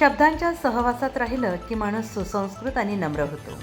शब्दांच्या सहवासात राहिलं की माणूस सुसंस्कृत आणि नम्र होतो.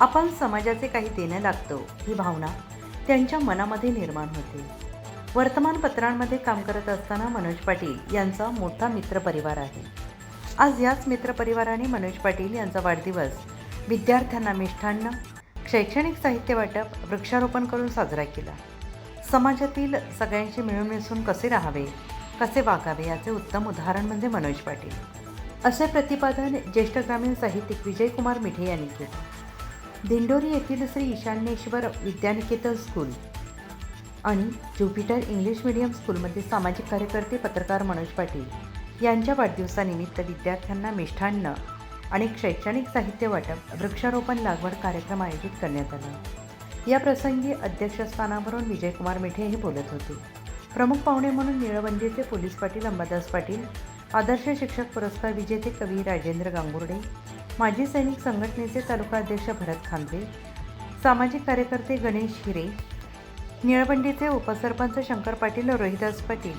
आपण समाजाचे काही देणं लागतो ही भावना त्यांच्या मनामध्ये निर्माण होते. वर्तमानपत्रांमध्ये काम करत असताना मनोज पाटील यांचा मोठा मित्रपरिवार आहे. आज याच मित्रपरिवाराने मनोज पाटील यांचा वाढदिवस विद्यार्थ्यांना मिष्ठान्न शैक्षणिक साहित्य वाटप वृक्षारोपण करून साजरा केला. समाजातील सगळ्यांशी मिळून मिसळून कसे राहावे कसे वागावे याचे उत्तम उदाहरण म्हणजे मनोज पाटील. असे प्रतिपादन ज्येष्ठ ग्रामीण साहित्यिक विजयकुमार मिठे यांनी केले. दिंडोरी येथील श्री ईशान्येश्वर विद्यानिकेतन स्कूल आणि ज्युपिटर इंग्लिश मीडियम स्कूलमध्ये सामाजिक कार्यकर्ते पत्रकार मनोज पाटील यांच्या वाढदिवसानिमित्त विद्यार्थ्यांना मिष्ठान्न आणि शैक्षणिक साहित्य वाटप वृक्षारोपण लागवड कार्यक्रम आयोजित करण्यात आला. या प्रसंगी अध्यक्षस्थानावरून विजयकुमार मिठे हे बोलत होते. प्रमुख पाहुणे म्हणून निळवंडीचे पोलीस पाटील अंबादास पाटील आदर्श शिक्षक पुरस्कार विजेते कवी राजेंद्र गांगुर्डे माजी सैनिक संघटनेचे तालुका अध्यक्ष भरत खांदे सामाजिक कार्यकर्ते गणेश हिरे निळबंडीचे उपसरपंच शंकर पाटील रोहिदास पाटील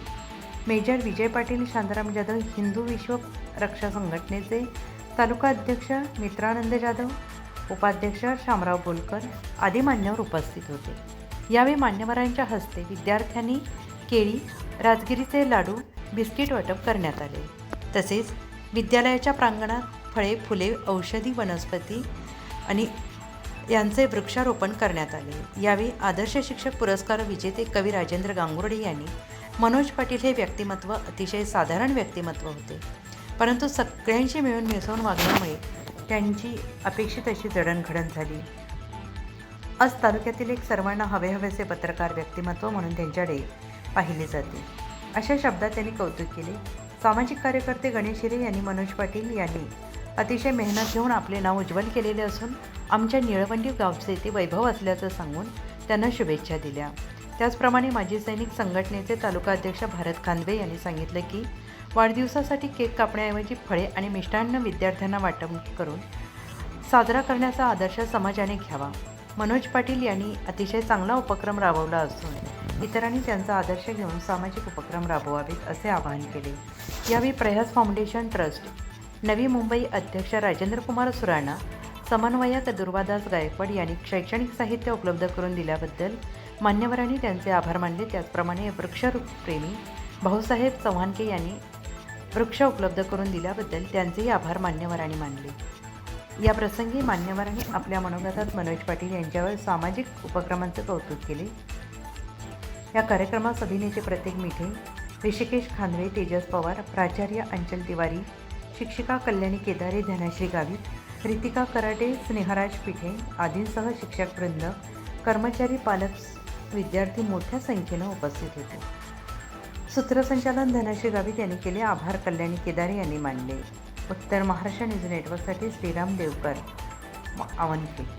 मेजर विजय पाटील शांताराम जाधव हिंदू विश्व रक्षा संघटनेचे तालुका अध्यक्ष मित्रानंद जाधव उपाध्यक्ष शामराव बोलकर आदी मान्यवर उपस्थित होते. यावेळी मान्यवरांच्या हस्ते विद्यार्थ्यांनी केळी राजगिरीचे लाडू बिस्किट वाटप करण्यात आले. तसेच विद्यालयाच्या प्रांगणात फळे फुले औषधी वनस्पती आणि यांचे वृक्षारोपण करण्यात आले. यावेळी आदर्श शिक्षक पुरस्कार विजेते कवी राजेंद्र गांगुर्डे यांनी मनोज पाटील हे व्यक्तिमत्व अतिशय साधारण व्यक्तिमत्व होते. परंतु सगळ्यांशी मिळून मिसळून वागल्यामुळे त्यांची अपेक्षित अशी जडणघडण झाली. आज तालुक्यातील एक सर्वांना हवे हवेसे पत्रकार व्यक्तिमत्व म्हणून त्यांच्याकडे पाहिले जाते. अशा शब्दात त्यांनी कौतुक केले. सामाजिक कार्यकर्ते गणेश हिरे यांनी मनोज पाटील यांनी अतिशय मेहनत घेऊन आपले नाव उज्ज्वल केलेले असून आमच्या निळवंडी गावचे ते वैभव असल्याचं सांगून त्यांना शुभेच्छा दिल्या. त्याचप्रमाणे माजी सैनिक संघटनेचे तालुका अध्यक्ष भारत खांदवे यांनी सांगितलं की वाढदिवसासाठी केक कापण्याऐवजी फळे आणि मिष्टान्न विद्यार्थ्यांना वाटप करून साजरा करण्याचा आदर्श समाजाने घ्यावा. मनोज पाटील यांनी अतिशय चांगला उपक्रम राबवला असून इतरांनी त्यांचा आदर्श घेऊन सामाजिक उपक्रम राबवावेत असे आवाहन केले. यावेळी प्रयास फाउंडेशन ट्रस्ट नवी मुंबई अध्यक्ष राजेंद्र कुमार सुराणा समन्वयक दुर्वादास गायकवाड यांनी शैक्षणिक साहित्य उपलब्ध करून दिल्याबद्दल मान्यवरांनी त्यांचे आभार मानले. त्याचप्रमाणे वृक्षप्रेमी भाऊसाहेब चव्हाणके यांनी वृक्ष उपलब्ध करून दिल्याबद्दल त्यांचेही आभार मान्यवरांनी मानले. या प्रसंगी मान्यवरांनी आपल्या मनोगतात मनोज पाटील यांच्यावर सामाजिक उपक्रमांचे कौतुक केले. या कार्यक्रमास अभिनेते प्रत्येक मिठे ऋषिकेश खांदवे तेजस पवार प्राचार्य अंचल तिवारी शिक्षिका कल्याणी केदारे धनाश्री गावित रितिका कराटे स्नेहराज पिठे आदींसह शिक्षकवृंद कर्मचारी पालक विद्यार्थी मोठ्या संख्येनं उपस्थित होते. सूत्रसंचालन धनाश्री गावित यांनी केले आभार कल्याणी केदारे यांनी मानले. उत्तर महाराष्ट्र न्यूज नेटवर्कसाठी श्रीराम देवकर आवनके